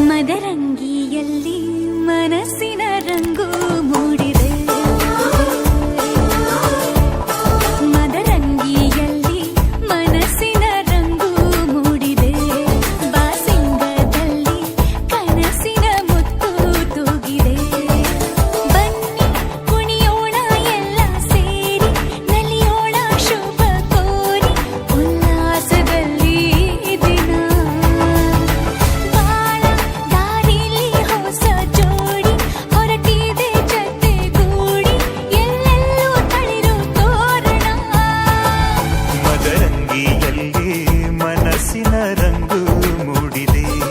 Bunları அங்கு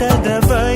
ಬೆಟ್ಟದ ಬ